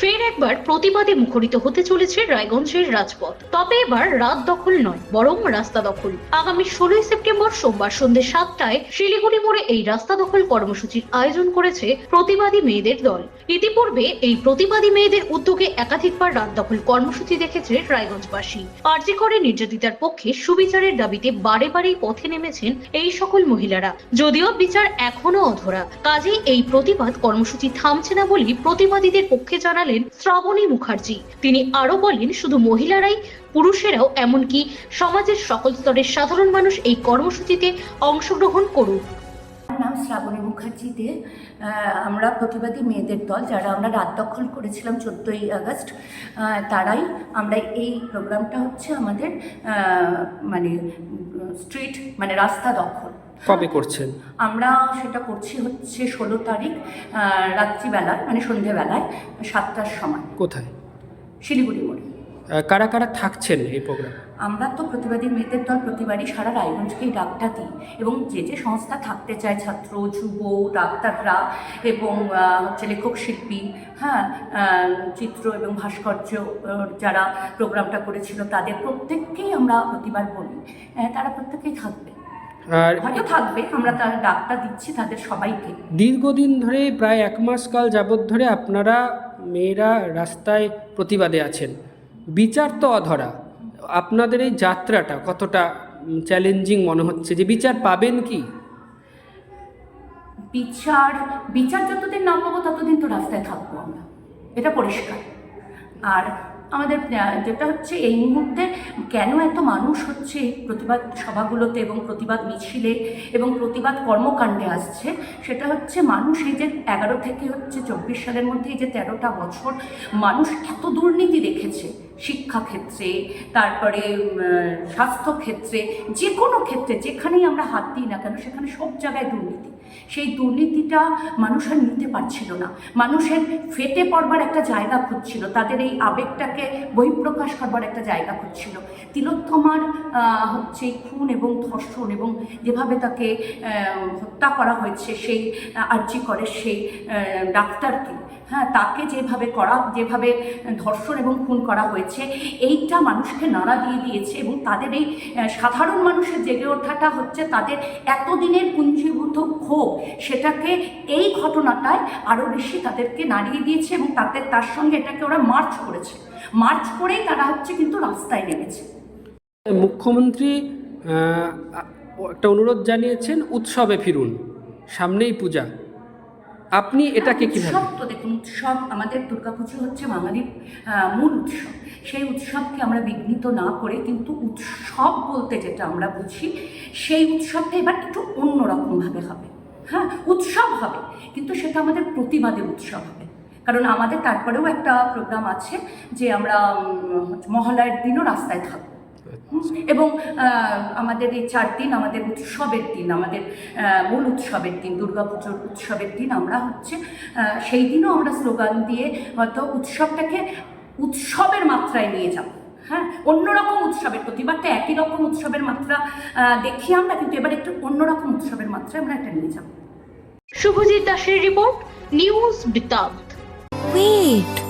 ফের একবার প্রতিবাদে মুখরিত হতে চলেছে রায়গঞ্জের রাজপথ। তবে এবার রাত দখল নয়, বরং রাস্তা দখল। আগামী ষোলোই সেপ্টেম্বর সোমবার সন্ধ্যে সাতটায় শিলিগুড়ি মোড়ে এই রাস্তা দখল কর্মসূচির আয়োজন করেছে প্রতিবাদী মেয়েদের দল। ইতিপূর্বে এই প্রতিবাদী মেয়েদের উদ্যোগে একাধিকবার রাত দখল কর্মসূচি দেখেছে রায়গঞ্জবাসী। আর্জি করে নির্যাতিতার পক্ষে সুবিচারের দাবিতে বারে বারেই পথে নেমেছেন এই সকল মহিলারা। যদিও বিচার এখনও অধরা, কাজেই এই প্রতিবাদ কর্মসূচি থামছে না বলেই প্রতিবাদীদের পক্ষে জানালেন শ্রাবণী মুখার্জি। তিনি আরও বলেন, শুধু মহিলারাই, পুরুষেরাও, এমনকি সমাজের সকল স্তরের সাধারণ মানুষ এই কর্মসূচিতে অংশগ্রহণ করুক। নাম শ্রাবণী মুখার্জিতে আমরা প্রতিবাদী মেয়েদের দল, যারা আমরা রাত দখল করেছিলাম চোদ্দোই আগস্ট তারাই আমরা এই প্রোগ্রামটা হচ্ছে আমাদের মানে স্ট্রিট মানে রাস্তা দখল। কবে করছেন? আমরা সেটা করছি হচ্ছে ষোলো তারিখ রাত্রিবেলায় মানে সন্ধেবেলায় সাতটার সময়। কোথায়? শিলিগুড়ি মোড়ে। কারা কারা থাকছেন এই প্রোগ্রাম? আমরা তো প্রতিবাদী মেয়েদের দল প্রতিবারই সারা রায়গঞ্জকেই ডাকটা দিই। এবং যে যে সংস্থা থাকতে চায় ছাত্র যুব ডাক্তাররা এবং হচ্ছে লেখক শিল্পী হ্যাঁ চিত্র এবং ভাস্কর্য যারা প্রোগ্রামটা করেছিল তাদের প্রত্যেককেই আমরা প্রতিবার বলি। আহ, তারা প্রত্যেকেই থাকবে। আর হয়তো থাকবে আমরা তার ডাকটা দিচ্ছি তাদের সবাইকে। দীর্ঘদিন ধরে প্রায় এক মাস কাল যাবৎ ধরে আপনারা মেয়েরা রাস্তায় প্রতিবাদে আছেন। বিচার তো অধরা। আপনাদের এই যাত্রাটা কতটা চ্যালেঞ্জিং মনে হচ্ছে? যে বিচার পাবেন কি? বিচার বিচার যতদিন না পাবো ততদিন তো রাস্তায় থাকব আমরা। এটা পরিষ্কার। আর আমাদের যেটা হচ্ছে এই মুহূর্তে কেন এত মানুষ হচ্ছে প্রতিবাদ সভাগুলোতে এবং প্রতিবাদ মিছিলে এবং প্রতিবাদ কর্মকাণ্ডে আসছে, সেটা হচ্ছে মানুষ এই যে এগারো থেকে হচ্ছে চব্বিশ সালের মধ্যে এই যে তেরোটা বছর মানুষ এত দুর্নীতি দেখেছে। শিক্ষাক্ষেত্রে তারপরে উম, স্বাস্থ্য ক্ষেত্রে যে কোনো ক্ষেত্রে যেখানেই আমরা হাত দিই না কেন সেখানে সব জায়গায় দুর্নীতি। সেই দুর্নীতিটা মানুষ আর নিতে পারছিল না। মানুষের ফেটে পড়বার একটা জায়গা খুঁজছিল তাদের এই আবেগটাকে বহিঃপ্রকাশ করবার একটা জায়গা খুঁজছিল। তিলোত্তমার হচ্ছে খুন এবং ধর্ষণ এবং যেভাবে তাকে হত্যা করা হয়েছে সেই আর্জি করে সেই ডাক্তারকে। হ্যাঁ তাকে যেভাবে করা যেভাবে ধর্ষণ এবং খুন করা হয়েছে এইটা মানুষকে নাড়া দিয়ে দিয়েছে এবং তাদের এই সাধারণ মানুষের জেগে ওঠাটা হচ্ছে তাদের এতদিনের পুঞ্জীভূত ক্ষোভ, সেটাকে এই ঘটনাটায় আরও বেশি তাদেরকে নাড়িয়ে দিয়েছে এবং তাদের তার সঙ্গে এটাকে ওরা মার্চ করেছে। মার্চ করেই তারা হচ্ছে কিন্তু রাস্তায় নেমেছে। মুখ্যমন্ত্রী একটা অনুরোধ জানিয়েছেন, উৎসবে ফিরুন, সামনেই পূজা। আপনি এটাকে কীভাবে উৎসব তো দেখুন উৎসব আমাদের দুর্গাপুজো হচ্ছে বাঙালির মূল উৎসব। সেই উৎসবকে আমরা বিঘ্নিত না করে কিন্তু উৎসব বলতে যেটা আমরা বুঝি সেই উৎসবটা এবার একটু অন্যরকমভাবে হবে। হ্যাঁ উৎসব হবে কিন্তু সেটা আমাদের প্রতিবাদের উৎসব হবে। কারণ আমাদের তারপরেও একটা প্রোগ্রাম আছে যে আমরা মহালয়ার দিনও রাস্তায় থাকব। এবং আমাদের এই চার দিন আমাদের উৎসবের দিন আমাদের মূল উৎসবের দিন দুর্গাপুজোর উৎসবের দিন আমরা হচ্ছে সেই দিনও আমরা স্লোগান দিয়ে হয়তো উৎসবটাকে উৎসবের মাত্রায় নিয়ে যাব। হ্যাঁ অন্যরকম উৎসবের প্রতিবারটা একই রকম উৎসবের মাত্রা আহ, দেখি আমরা কিন্তু এবার একটু অন্যরকম উৎসবের মাত্রায় আমরা এটা নিয়ে যাব। শুভজিৎ দাসের রিপোর্ট নিউজ বৃত্তান্ত Wait.